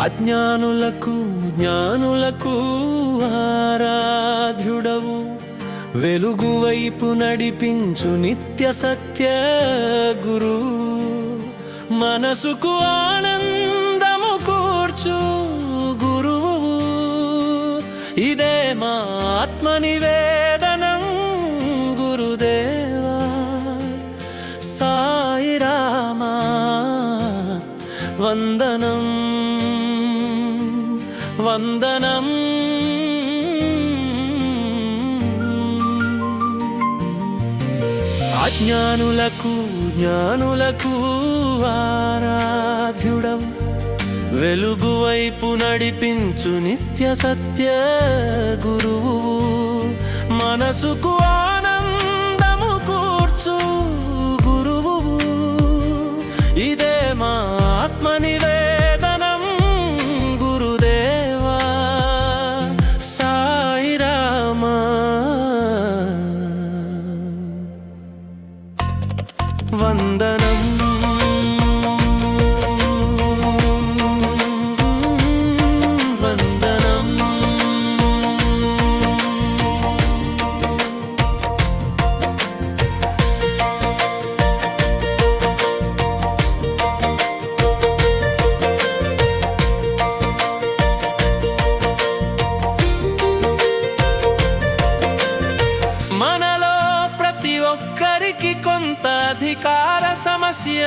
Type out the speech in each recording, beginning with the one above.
అజ్ఞానులకు జ్ఞానులకు ఆరాధ్యుడవు. వెలుగు వైపు నడిపించు నిత్య సత్య గురు. మనసుకు ఆనందము కూర్చు గురువు ఇదే మా ఆత్మ నివేదనం గురుదేవా. సాయి రామా వందనం. వందనం. అజ్ఞానులకు జ్ఞానులకు ఆరాధ్యుడం. వెలుగు వైపు నడిపించు నిత్య సత్య గురువు. మనసుకు ఆనందము కూర్చు గురువు. ఇదే మా ఆత్మనివే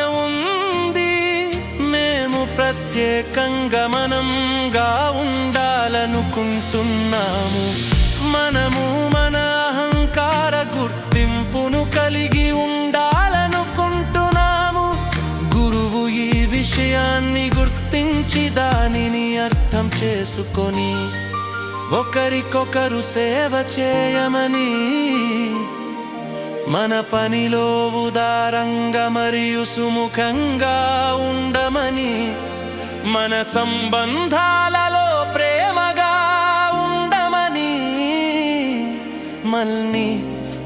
ఉంది. మేము ప్రత్యేకంగా మనంగా ఉండాలనుకుంటున్నాము. మనము మన అహంకార గుర్తింపును కలిగి ఉండాలనుకుంటున్నాము. గురువు ఈ విషయాన్ని గుర్తించి దానిని అర్థం చేసుకొని ఒకరికొకరు సేవ చేయమని మన పనిలో ఉదారంగా మరియు సుముఖంగా ఉండమని మన సంబంధాలలో ప్రేమగా ఉండమని మల్ని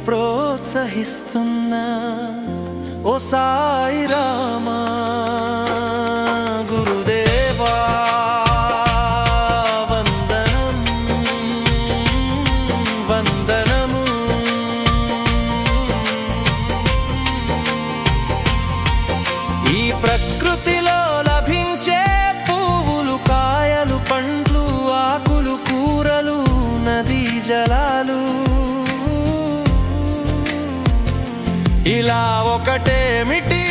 ప్రోత్సహిస్తున్నా. ఓ సాయి రామా. జలాలు. ఇలా ఒకటేమిటి?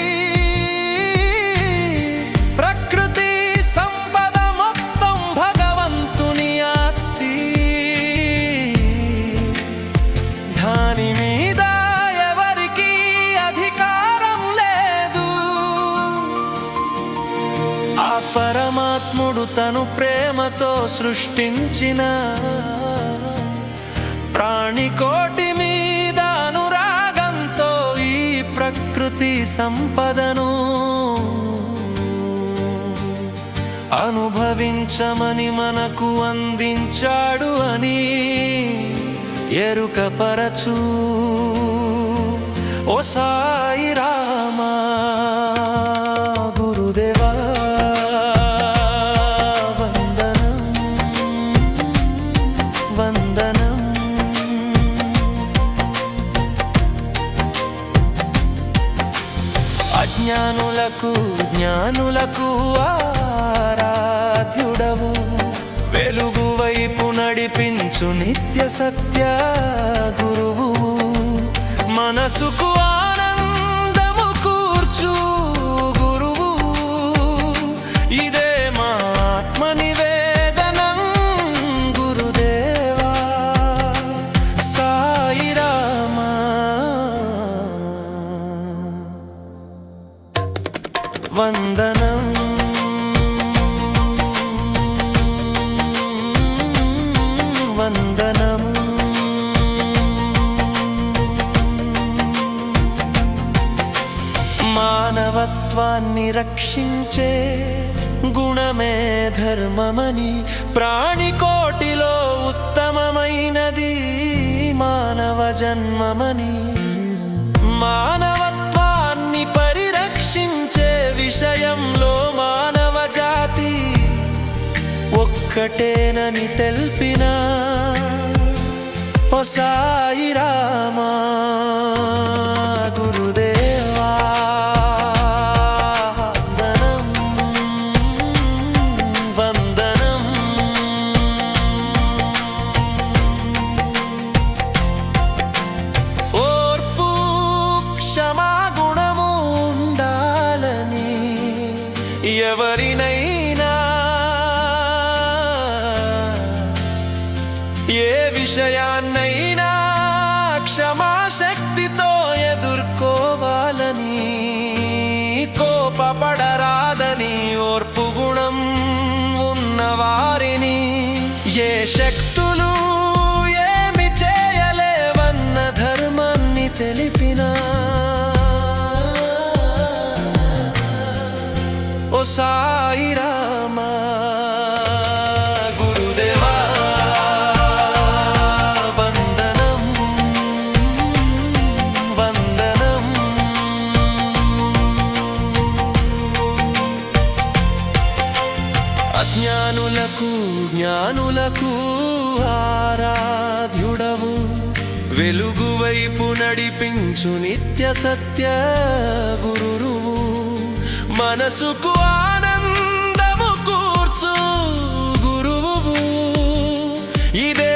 ప్రకృతి సంపద మొత్తం భగవంతుని ఆస్తి. దాని మీద ఎవరికి అధికారం లేదు. ఆ పరమాత్ముడు తను ప్రేమతో సృష్టించిన ప్రాణికోటి మీద అనురాగంతో ఈ ప్రకృతి సంపదను అనుభవించమని మనకు అందించాడు అని ఎరుకపరచు ఓసారి అజ్ఞానులకు జ్ఞానులకు ఆరాధ్యుడవు. వెలుగు వైపు నడిపించు నిత్య సత్య గురువు. మనసుకు వందనం. వందనము మానవత్వాన్ని రక్షించే గుణమే ధర్మమని ప్రాణికోటిలో ఉత్తమమైనది మానవ జన్మమని. మానవత్వాన్ని విషయంలో మానవ జాతి ఒక్కటేనని తెల్పిన ఒసాయి సాయి రామా శక్తులు ఏమి చేయలేవన్న ధర్మాన్ని తెలిపినా. ఓసా వెలుగు వైపు నడిపించు నిత్య సత్య గురు మనసుకు ఆనందము కూర్చు గురువు. ఇదే